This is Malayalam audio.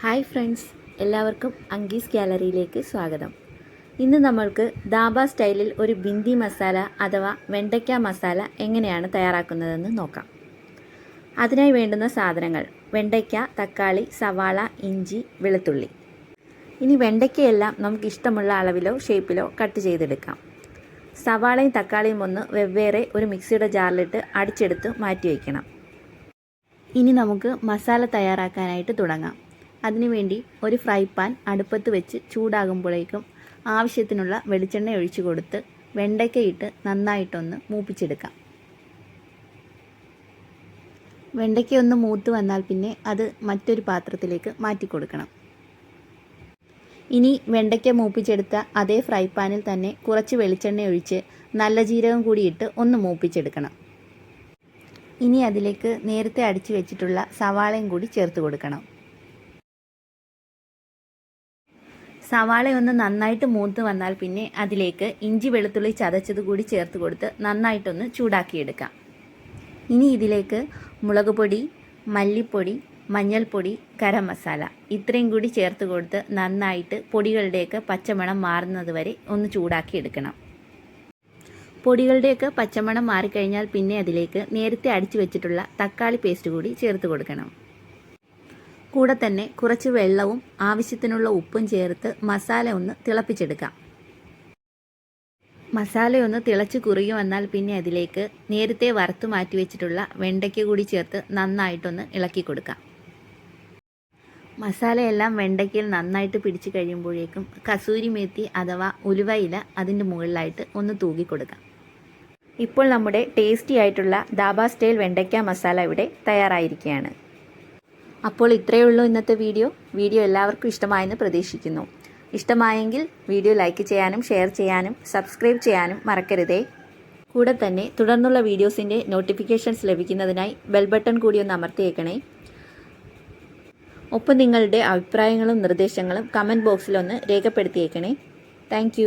ഹായ് ഫ്രണ്ട്സ് എല്ലാവർക്കും അങ്കീസ് ഗാലറിയിലേക്ക് സ്വാഗതം. ഇന്ന് നമ്മൾക്ക് ദാബ സ്റ്റൈലിൽ ഒരു ബിന്ദി മസാല അഥവാ വെണ്ടയ്ക്ക മസാല എങ്ങനെയാണ് തയ്യാറാക്കുന്നതെന്ന് നോക്കാം. അതിനായി വേണ്ടുന്ന സാധനങ്ങൾ വെണ്ടയ്ക്ക തക്കാളി സവാള ഇഞ്ചി വെളുത്തുള്ളി. ഇനി വെണ്ടയ്ക്കയെല്ലാം നമുക്ക് ഇഷ്ടമുള്ള അളവിലോ ഷേപ്പിലോ കട്ട് ചെയ്തെടുക്കാം. സവാളയും തക്കാളിയും ഒന്ന് വെവ്വേറെ ഒരു മിക്സിയുടെ ജാറിലിട്ട് അടിച്ചെടുത്ത് മാറ്റി വയ്ക്കണം ഇനി നമുക്ക് മസാല തയ്യാറാക്കാനായിട്ട് തുടങ്ങാം. അതിനുവേണ്ടി ഒരു ഫ്രൈ പാൻ അടുപ്പത്ത് വെച്ച് ചൂടാകുമ്പോഴേക്കും ആവശ്യത്തിനുള്ള വെളിച്ചെണ്ണ ഒഴിച്ചു കൊടുത്ത് വെണ്ടയ്ക്കയിട്ട് നന്നായിട്ടൊന്ന് മൂപ്പിച്ചെടുക്കാം. വെണ്ടയ്ക്ക ഒന്ന് മൂത്ത് വന്നാൽ പിന്നെ അത് മറ്റൊരു പാത്രത്തിലേക്ക് മാറ്റി കൊടുക്കണം. ഇനി വെണ്ടയ്ക്ക മൂപ്പിച്ചെടുത്ത അതേ ഫ്രൈ പാനിൽ തന്നെ കുറച്ച് വെളിച്ചെണ്ണ ഒഴിച്ച് നല്ല ജീരകം കൂടിയിട്ട് ഒന്ന് മൂപ്പിച്ചെടുക്കണം. ഇനി അതിലേക്ക് നേരത്തെ അടിച്ചു വെച്ചിട്ടുള്ള സവാളയും കൂടി ചേർത്ത് കൊടുക്കണം. സവാള ഒന്ന് നന്നായിട്ട് മൂത്ത് വന്നാൽ പിന്നെ അതിലേക്ക് ഇഞ്ചി വെളുത്തുള്ളി ചതച്ചത് കൂടി ചേർത്ത് കൊടുത്ത് നന്നായിട്ടൊന്ന് ചൂടാക്കിയെടുക്കാം. ഇനി ഇതിലേക്ക് മുളക് പൊടി മല്ലിപ്പൊടി മഞ്ഞൾപ്പൊടി ഗരം മസാല ഇത്രയും കൂടി ചേർത്ത് കൊടുത്ത് നന്നായിട്ട് പൊടികളുടെയൊക്കെ പച്ചമണം മാറുന്നത് വരെ ഒന്ന് ചൂടാക്കി എടുക്കണം പൊടികളുടെയൊക്കെ പച്ചമണം മാറിക്കഴിഞ്ഞാൽ പിന്നെ അതിലേക്ക് നേരത്തെ അടിച്ചു വെച്ചിട്ടുള്ള തക്കാളി പേസ്റ്റ് കൂടി ചേർത്ത് കൊടുക്കണം. കൂടെ തന്നെ കുറച്ച് വെള്ളവും ആവശ്യത്തിനുള്ള ഉപ്പും ചേർത്ത് മസാല ഒന്ന് തിളപ്പിച്ചെടുക്കാം. മസാലയൊന്ന് തിളച്ച് കുറുകി വന്നാൽ പിന്നെ അതിലേക്ക് നേരത്തെ വറുത്ത് മാറ്റി വെച്ചിട്ടുള്ള വെണ്ടയ്ക്ക കൂടി ചേർത്ത് നന്നായിട്ടൊന്ന് ഇളക്കി കൊടുക്കാം. മസാലയെല്ലാം വെണ്ടയ്ക്കയിൽ നന്നായിട്ട് പിടിച്ചു കഴിയുമ്പോഴേക്കും കസൂരി മേത്തി അഥവാ ഉലുവയില അതിന്റെ മുകളിലായിട്ട് ഒന്ന് തൂകി കൊടുക്കാം. ഇപ്പോൾ നമ്മുടെ ടേസ്റ്റി ആയിട്ടുള്ള ദാബാ സ്റ്റൈൽ വെണ്ടയ്ക്ക മസാല ഇവിടെ തയ്യാറായിരിക്കുകയാണ്. അപ്പോൾ ഇത്രയേ ഉള്ളൂ ഇന്നത്തെ വീഡിയോ. വീഡിയോ എല്ലാവർക്കും ഇഷ്ടമായെന്ന് പ്രതീക്ഷിക്കുന്നു. ഇഷ്ടമായെങ്കിൽ വീഡിയോ ലൈക്ക് ചെയ്യാനും ഷെയർ ചെയ്യാനും സബ്സ്ക്രൈബ് ചെയ്യാനും മറക്കരുതേ. കൂടെ തന്നെ തുടർന്നുള്ള വീഡിയോസിന്റെ നോട്ടിഫിക്കേഷൻസ് ലഭിക്കുന്നതിനായി ബെൽ ബട്ടൺ കൂടി ഒന്ന് അമർത്തിയേക്കണേ. ഒപ്പം നിങ്ങളുടെ അഭിപ്രായങ്ങളും നിർദ്ദേശങ്ങളും കമന്റ് ബോക്സിലൊന്ന് രേഖപ്പെടുത്തിയേക്കണേ. താങ്ക്